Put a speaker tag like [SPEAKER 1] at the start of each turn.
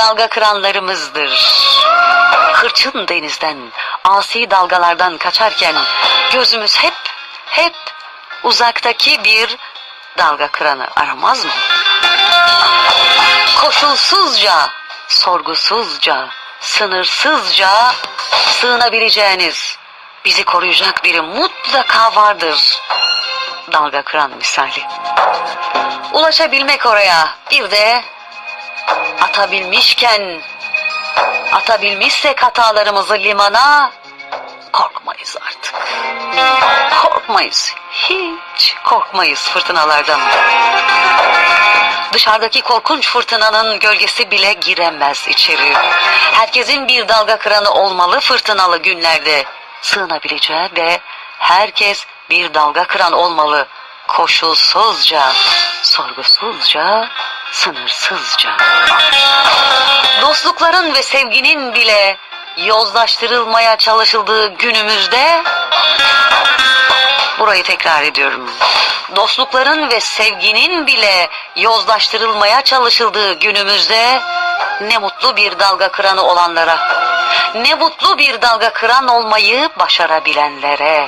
[SPEAKER 1] dalga kıranlarımızdır. Hırçın denizden, asi dalgalardan kaçarken gözümüz hep, hep uzaktaki bir dalga kıranı aramaz mı? Koşulsuzca, sorgusuzca, sınırsızca sığınabileceğiniz, bizi koruyacak biri mutlaka vardır. Dalga kıran misali. Ulaşabilmek oraya bir de atabilmişken atabilmişsek hatalarımızı limana korkmayız artık. Korkmayız. Hiç korkmayız fırtınalardan. Dışarıdaki korkunç fırtınanın gölgesi bile giremez içeri. Herkesin bir dalga kıranı olmalı fırtınalı günlerde. Sığınabileceği ve herkes bir dalga kıran olmalı. Koşulsuzca, sorgusuzca, sınırsızca. Dostlukların ve sevginin bile yozlaştırılmaya çalışıldığı günümüzde Burayı tekrar ediyorum. Dostlukların ve sevginin bile yozlaştırılmaya çalışıldığı günümüzde ne mutlu bir dalga kıranı olanlara, ne mutlu bir dalga kıran olmayı başarabilenlere.